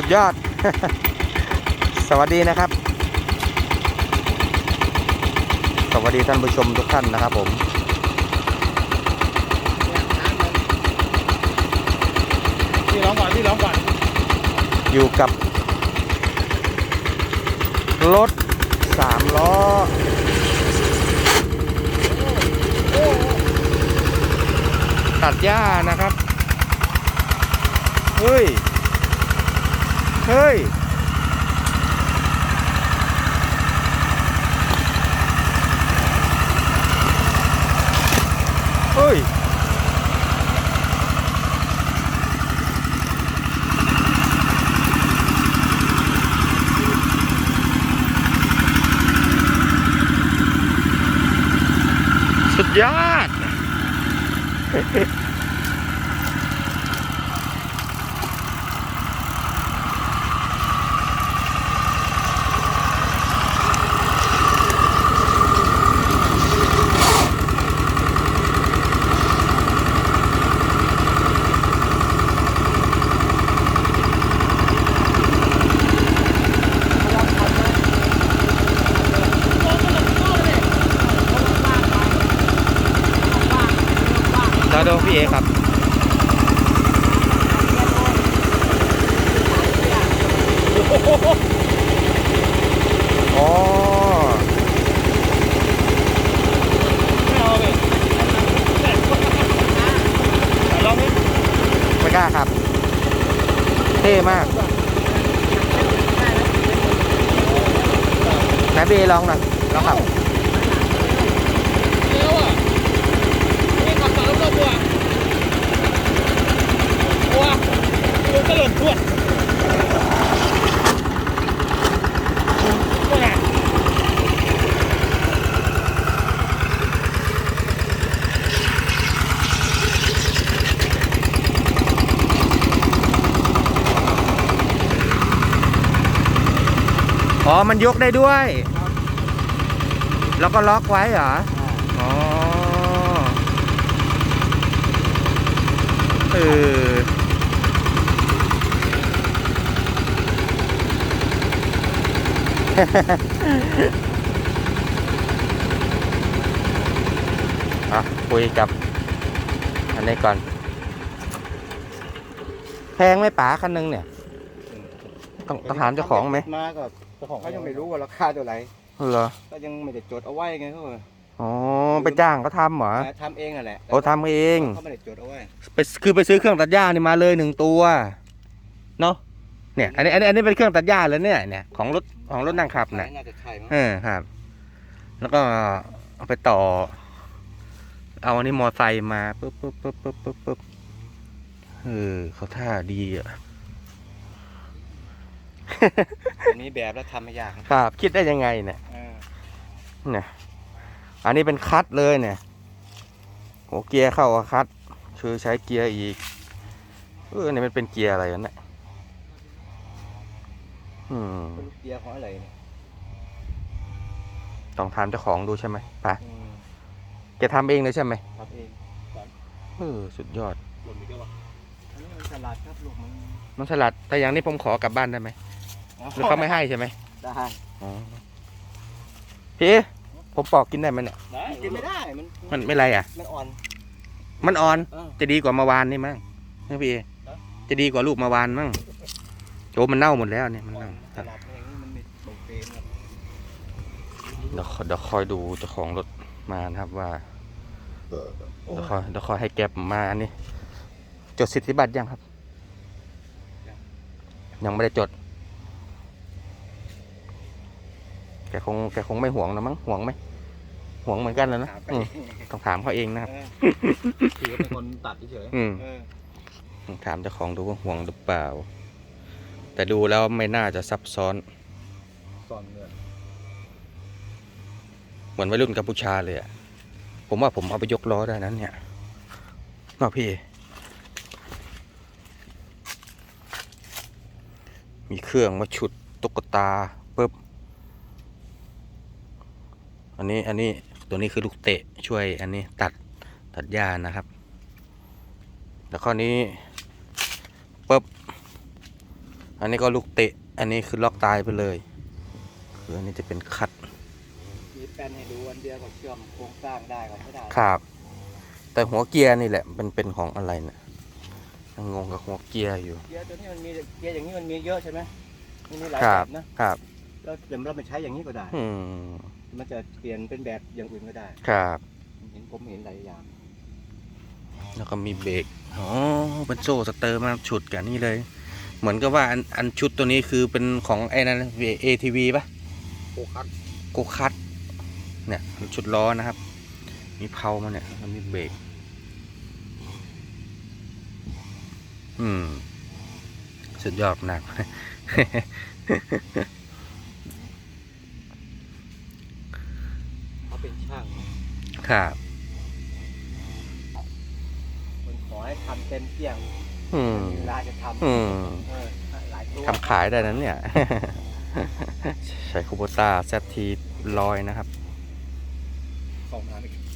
สุดยอด สวัสดีนะครับ สวัสดีท่านผู้ชมทุกท่านนะครับผมพี่ร้องก่อนพี่ร้องก่อนอยู่กับ รถสามล้อ ตัดหญ้านะครับ เฮ้ย เฮ้ยเฮ้ยสุดยอด เราดูพี่เอครับอ๋อไม่เอาเลยไม่กล้าครับ เท่มากไหนพี่เอลองหน่อยลองขับ เร็วอะนี่ขับต่อรอบๆบัวบัวบัว กระโดดพวดอ๋อ มันยกได้ด้วย แล้วก็ล็อกไว้เหรอ อ๋อ อะคุยกับ อันนี้ก่อน แพงไหมป๋าคันหนึงเนี่ย ต้องต้องถามเจ้าของไหมมากับเจ้าของเขายังไม่รู้ว่าราคาเท่าไหร่เหรอก็ยังไม่ได้จดเอาไว้ไงเขาอ๋อไปจ้างเขาทำเหรอทำเองอะแหละโอ้ทำเองเขาไม่ได้จดเอาไว้ไปคือไปซื้อเครื่องตัดหญ้านี่มาเลยหนึ่งตัว เนาะ เนี่ยอันนี้อันนี้อันนี้เป็นเครื่องตัดหญ้าเลยเนี่ยเนี่ยของรถของรถนั่งขับเนี่ยน่าจะใช่มั้งเออครับ แล้วก็เอาไปต่อ เอาอันนี้มอไซค์มาปุ๊บปุ๊บปุ๊บปุ๊บปุ๊บปุ๊บเออเขาท่าดีอะอันนี้แบบแล้วทำไม่ยากนะครับ คิดได้ยังไงเนี่ยเออเนี่ยอันนี้เป็นคัดเลยเนี่ยโหเกียร์เข้ากับคัดคือใช้เกียร์อีกเออเนี่ยมันเป็นเกียร์อะไรกันเนี่ย อืมเป็นลูกเกียร์ของอะไรเนี่ยต้องถามเจ้าของดูใช่ไหมไปะอืมแกทำเองเลยใช่ไหมทำเองเออสุดยอด หล่นไปก็วะอันนี้มันฉลาดครับลูกมันน้องฉลาดแต่อย่างนี้ผมขอกลับบ้านได้ไหมหรือเขาไม่ให้ใช่ไหมได้อ๋อพี่ผมปอกกินได้ไหมเนี่ย ได้กินไม่ได้มันมันไม่ไรอะ มันอ่อนมันอ่อน เออ จะดีกว่าเมาวานนี่มั้งนะพี่ฮะจะดีกว่าลูกเมาวานมั้ง โอ้มันเน่าหมดแล้วเนี่ยมันอ่อนเน่าฉลาดอย่างนี้มันไม่ตกเฟรมหรอกเดี๋ยวขอเดี๋ยวคอยดูเจ้าของรถมานะครับว่าเดี๋ยวคอยเดี๋ยวคอยให้แกมานี่จดสิทธิบัตรยังครับ ยังไม่ได้จด แกคงแกคงไม่ห่วงนะมั้งห่วงไหมห่วงเหมือนกันแล้วนะถามไปอืมต้องถามเขาเองนะครับเออถือเป็นคนตัดเฉยอืมเออต้องถามเจ้าของดูว่าห่วงหรือเปล่า แต่ดูแล้วไม่น่าจะซับซ้อน ซ่อนเงินเหมือนวัยรุ่นกัมพูชาเลยอะผมว่าผมเอาไปยกล้อได้นั้นเนี่ยนอกพี่ มีเครื่องมาฉุดตุ๊กตาปุ๊บ อันนี้อันนี้ตัวนี้คือลูกเตะช่วยอันนี้ตัดตัดหญ้านะครับ แล้วข้อนี้ปุ๊บ อันนี้ก็ลูกเตะ อันนี้คือล็อกตายไปเลย คืออันนี้จะเป็นคัดมีแป้นให้ดูวันเดียวกับเชื่อมโครงสร้างได้ก็ไม่ได้ครับ แต่หัวเกียร์นี่แหละมันเป็นของอะไรเนี่ยยังงงกับหัวเกียร์อยู่ เกียร์ตัวนี้มันมีเกียร์อย่างนี้มันมีเยอะใช่ไหมมันมีหลายคแบรับบนะครับ แล้วเดี๋ยวเราไปใช้อย่างนี้ก็ได้ อืมมันจะเปลี่ยนเป็นแบบอย่างอื่นก็ได้ ครับ เห็นผมเห็นหลายอย่างแล้วก็มีเบรก อ๋อเป็นโซ่สเตอร์มาฉุดกันนี่เลย เหมือนกับว่าอันอันชุดตัวนี้คือเป็นของไอ้นั่น ATV ป่ะโคคัสโกคัตเนี่ยชุดล้อนะครับ มีเพามาเนี่ยมันมีเบรกอืม สุดยอดหนักเขาเป็นช่างครับคนขอให้ทำเต็มเที่ยง อืมเวลาจะทำอืมเออหลายตัวทำขายได้นั้นเนี่ย ใช้คูโบต้าแซทีลอยนะครับสองพันอีก